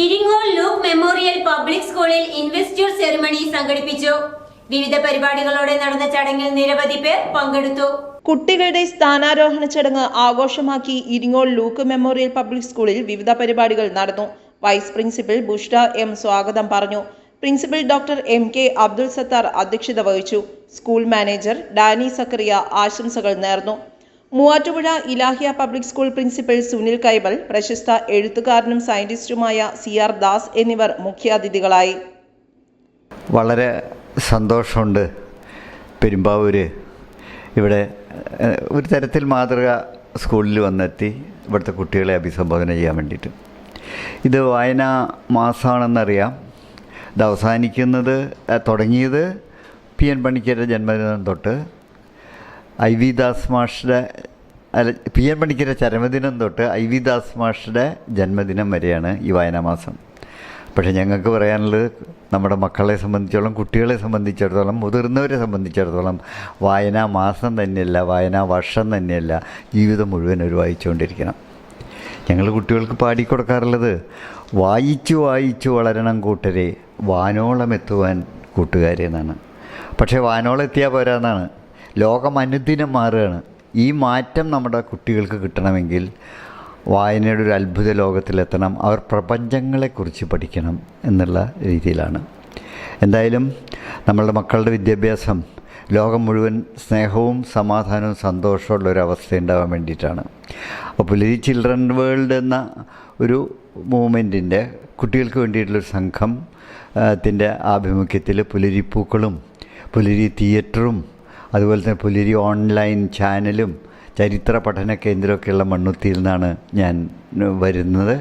Iringole Luke memorial public സ്കൂളിൽ investor ceremony സംഘടിപ്പിച്ചു. വിവിധ പരിപാടികളോടെ നടന്ന ചടങ്ങിൽ നിരവധി പേർ പങ്കെടുത്തു. കുട്ടികളുടെ സ്ഥാനാരോഹണ ചടങ്ങ് ആഘോഷമാക്കി ഇരിങ്ങോൾ ലൂക്ക് മെമ്മോറിയൽ പബ്ലിക് സ്കൂളിൽ വിവിധ പരിപാടികൾ നടന്നു. വൈസ് പ്രിൻസിപ്പൽ ബുഷ്ര എം സ്വാഗതം പറഞ്ഞു. Principal doctor M K Abdul Sathar അധ്യക്ഷത വഹിച്ചു. സ്കൂൾ മാനേജർ ഡാനി സക്കറിയ ആശംസകൾ നേർന്നു. Muvattupuzha Ilahiya public school principal Sunil Kaibal പ്രശസ്ത എഴുത്തുകാരനും സയന്റിസ്റ്റുമായ സി ആർ ദാസ് എന്നിവർ മുഖ്യാതിഥികളായി. വളരെ സന്തോഷമുണ്ട് പെരുമ്പാവൂര്. ഇവിടെ ഒരു തരത്തിൽ മാതൃക സ്കൂളിൽ വന്നെത്തി ഇവിടുത്തെ കുട്ടികളെ അഭിസംബോധന ചെയ്യാൻ വേണ്ടിയിട്ട്. ഇത് വായനാ മാസമാണെന്നറിയാം ഇത് അവസാനിക്കുന്നത് തുടങ്ങിയത് പി എൻ പണിക്കരുടെ ജന്മദിനം തൊട്ട് ഐ വി ദാസ് മാഷിന്റെ അല്ല പി എൻ പണിക്കരുടെ ചരമദിനം തൊട്ട് ഐ വി ദാസ് മാഷിന്റെ ജന്മദിനം വരെയാണ് ഈ വായനാ മാസം പക്ഷേ ഞങ്ങൾക്ക് പറയാനുള്ളത് നമ്മുടെ മക്കളെ സംബന്ധിച്ചിടത്തോളം കുട്ടികളെ സംബന്ധിച്ചിടത്തോളം മുതിർന്നവരെ സംബന്ധിച്ചിടത്തോളം വായനാ മാസം തന്നെയല്ല വായനാ വർഷം തന്നെയല്ല ജീവിതം മുഴുവൻ ഒരു വായിച്ചുകൊണ്ടിരിക്കണം. ഞങ്ങൾ കുട്ടികൾക്ക് പാടിക്കൊടുക്കാറുള്ളത് വായിച്ചു വായിച്ചു വളരണം കൂട്ടരെ വാനോളം എത്തുവാൻ കൂട്ടുകാരെ എന്നാണ് പക്ഷേ വാനോളം എത്തിയാൽ പോരാന്നാണ് ലോകം അനുദിനം മാറുകയാണ് ഈ മാറ്റം നമ്മുടെ കുട്ടികൾക്ക് കിട്ടണമെങ്കിൽ വായനയുടെ ഒരു അത്ഭുത ലോകത്തിലെത്തണം. അവർ പ്രപഞ്ചങ്ങളെക്കുറിച്ച് പഠിക്കണം എന്നുള്ള രീതിയിലാണ്. എന്തായാലും നമ്മളുടെ മക്കളുടെ വിദ്യാഭ്യാസം ലോകം മുഴുവൻ സ്നേഹവും സമാധാനവും സന്തോഷമുള്ള ഒരു അവസ്ഥ ഉണ്ടാവാൻ വേണ്ടിയിട്ടാണ്. അപ്പോൾ പുലരി ചിൽഡ്രൻ വേൾഡ് എന്ന ഒരു മൂവ്മെന്റിന്റെ കുട്ടികൾക്ക് വേണ്ടിയിട്ടുള്ളൊരു സംഘം ത്തിന്റെ ആഭിമുഖ്യത്തിൽ പുലരിപ്പൂക്കളും പുലരി തിയേറ്ററും അതുപോലെ തന്നെ പുലരി ഓൺലൈൻ ചാനലും ചരിത്ര പഠന കേന്ദ്രമൊക്കെയുള്ള മണ്ണുത്തിയിൽ നിന്നാണ് ഞാൻ വരുന്നത്.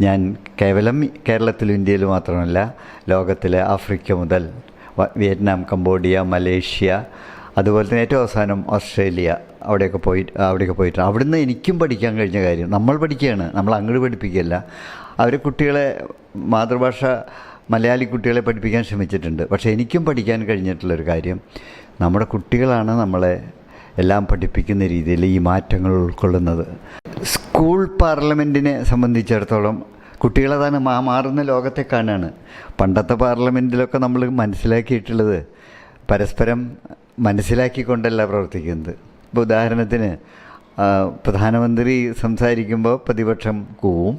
ഞാൻ കേവലം കേരളത്തിലും ഇന്ത്യയിൽ മാത്രമല്ല ലോകത്തിലെ ആഫ്രിക്ക മുതൽ വിയറ്റ്നാം കംബോഡിയ മലേഷ്യ അതുപോലെ തന്നെ ഏറ്റവും അവസാനം ഓസ്ട്രേലിയ അവിടെയൊക്കെ പോയി അവിടെയൊക്കെ പോയിട്ട് അവിടുന്ന് എനിക്കും പഠിക്കാൻ കഴിഞ്ഞ കാര്യം നമ്മൾ പഠിക്കുകയാണ് നമ്മൾ അങ്ങോട്ട് പഠിപ്പിക്കുകയല്ല. അവർ കുട്ടികളെ മാതൃഭാഷ മലയാളി കുട്ടികളെ പഠിപ്പിക്കാൻ ശ്രമിച്ചിട്ടുണ്ട്. പക്ഷേ എനിക്കും പഠിക്കാൻ കഴിഞ്ഞിട്ടുള്ളൊരു കാര്യം നമ്മുടെ കുട്ടികളാണ് നമ്മളെ എല്ലാം പഠിപ്പിക്കുന്ന രീതിയിൽ ഈ മാറ്റങ്ങൾ ഉൾക്കൊള്ളുന്നത്. സ്കൂൾ പാർലമെന്റിനെ സംബന്ധിച്ചിടത്തോളം കുട്ടികളതാണ് മാ മാറുന്ന ലോകത്തെ കാണുകയാണ് പണ്ടത്തെ പാർലമെന്റിലൊക്കെ നമ്മൾ മനസ്സിലാക്കിയിട്ടുള്ളത് പരസ്പരം മനസ്സിലാക്കിക്കൊണ്ടല്ല പ്രവർത്തിക്കുന്നത്. ഇപ്പോൾ ഉദാഹരണത്തിന് പ്രധാനമന്ത്രി സംസാരിക്കുമ്പോൾ പ്രതിപക്ഷം കൂവും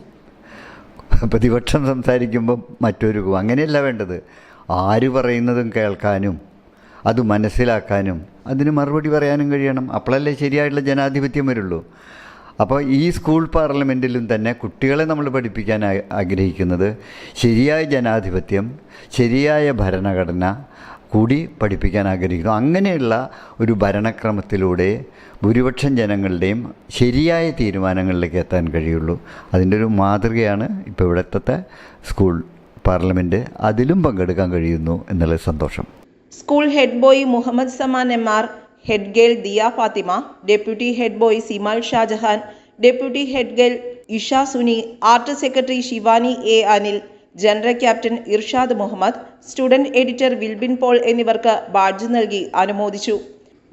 പ്രതിപക്ഷം സംസാരിക്കുമ്പം മറ്റൊരു കൂവും അങ്ങനെയല്ല വേണ്ടത്. ആര് പറയുന്നതും കേൾക്കാനും അത് മനസ്സിലാക്കാനും അതിന് മറുപടി പറയാനും കഴിയണം. അപ്പോഴല്ലേ ശരിയായിട്ടുള്ള ജനാധിപത്യം വരുള്ളൂ. അപ്പോൾ ഈ സ്കൂൾ പാർലമെന്റിലും തന്നെ കുട്ടികളെ നമ്മൾ പഠിപ്പിക്കാൻ ആഗ്രഹിക്കുന്നത് ശരിയായ ജനാധിപത്യം ശരിയായ ഭരണഘടന കൂടി പഠിപ്പിക്കാൻ ആഗ്രഹിക്കുന്നു. അങ്ങനെയുള്ള ഒരു ഭരണക്രമത്തിലൂടെ ഭൂരിപക്ഷം ജനങ്ങളുടെയും ശരിയായ തീരുമാനങ്ങളിലേക്ക് എത്താൻ കഴിയുള്ളൂ. അതിന്റെ ഒരു മാതൃകയാണ് ഇപ്പോൾ ഇവിടുത്തെ സ്കൂൾ പാർലമെന്റ്. അതിലും പങ്കെടുക്കാൻ കഴിയുന്നു എന്നുള്ള സന്തോഷം. School head boy Muhammad Saman M R head girl Diya Fathima deputy head boy Simal Shahjahan deputy head girl Isha Suni art secretary Shivani A Anil general captain Irshad Muhammad student editor Wilbin Paul എന്നിവർക്ക് badge നൽകി അനുമോദിച്ചു.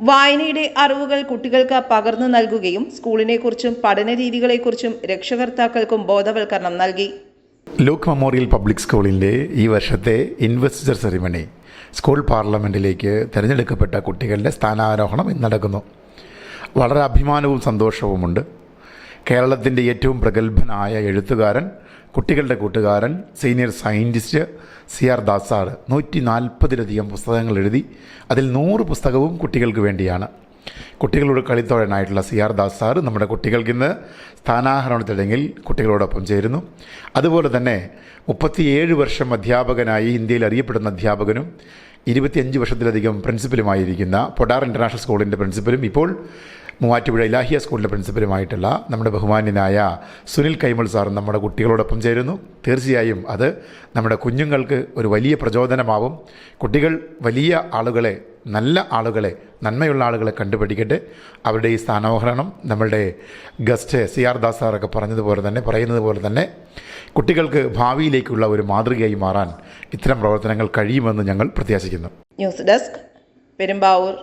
വായനയുടെ അറിവുകൾ കുട്ടികൾക്ക് പകർന്നു നൽകുകയും സ്കൂളിനെക്കുറിച്ചും പഠന രീതികളെക്കുറിച്ചും രക്ഷകർത്താക്കൾക്കും ബോധവൽക്കരണം നൽകി. ലൂക്ക് മെമ്മോറിയൽ പബ്ലിക് സ്കൂളിന്റെ ഈ വർഷത്തെ ഇൻവെസ്റ്റർ സെറിമണി സ്കൂൾ പാർലമെന്റിലേക്ക് തിരഞ്ഞെടുക്കപ്പെട്ട കുട്ടികളുടെ സ്ഥാനാരോഹണം ഇന്ന് നടക്കുന്നു. വളരെ അഭിമാനവും സന്തോഷവുമുണ്ട്. കേരളത്തിന്റെ ഏറ്റവും പ്രഗത്ഭനായ എഴുത്തുകാരൻ കുട്ടികളുടെ കൂട്ടുകാരൻ senior scientist C R Das sir നൂറ്റി നാൽപ്പതിലധികം പുസ്തകങ്ങൾ എഴുതി അതിൽ നൂറ് പുസ്തകവും കുട്ടികൾക്ക് വേണ്ടിയാണ്. കുട്ടികളോട് കളിത്തോഴനായിട്ടുള്ള സി ആർ ദാസ് സാർ നമ്മുടെ കുട്ടികൾക്ക് ഇന്ന് സ്ഥാനാഹരണ കുട്ടികളോടൊപ്പം ചേരുന്നു. അതുപോലെ തന്നെ മുപ്പത്തിയേഴ് വർഷം അധ്യാപകനായി ഇന്ത്യയിൽ അറിയപ്പെടുന്ന അധ്യാപകനും ഇരുപത്തിയഞ്ച് വർഷത്തിലധികം പ്രിൻസിപ്പലുമായിരിക്കുന്ന പൊടാർ ഇന്റർനാഷണൽ സ്കൂളിന്റെ പ്രിൻസിപ്പലും ഇപ്പോൾ മൂവാറ്റുപുഴ ഇലാഹിയ സ്കൂളിലെ പ്രിൻസിപ്പലുമായിട്ടുള്ള നമ്മുടെ ബഹുമാന്യനായ സുനിൽ കൈമൾ സാർ നമ്മുടെ കുട്ടികളോടൊപ്പം ചേരുന്നു. തീർച്ചയായും അത് നമ്മുടെ കുഞ്ഞുങ്ങൾക്ക് ഒരു വലിയ പ്രചോദനമാവും. കുട്ടികൾ വലിയ ആളുകളെ നല്ല ആളുകളെ നന്മയുള്ള ആളുകളെ കണ്ടുപിടിക്കട്ടെ. അവരുടെ ഈ സ്ഥാനോഹരണം നമ്മളുടെ ഗസ്റ്റ് സി ആർ ദാസ് സാറൊക്കെ പറഞ്ഞതുപോലെ തന്നെ പറയുന്നത് പോലെ തന്നെ കുട്ടികൾക്ക് ഭാവിയിലേക്കുള്ള ഒരു മാതൃകയായി മാറാൻ ഇത്തരം പ്രവർത്തനങ്ങൾ കഴിയുമെന്ന് ഞങ്ങൾ പ്രത്യാശിക്കുന്നു. News desk Perumbavoor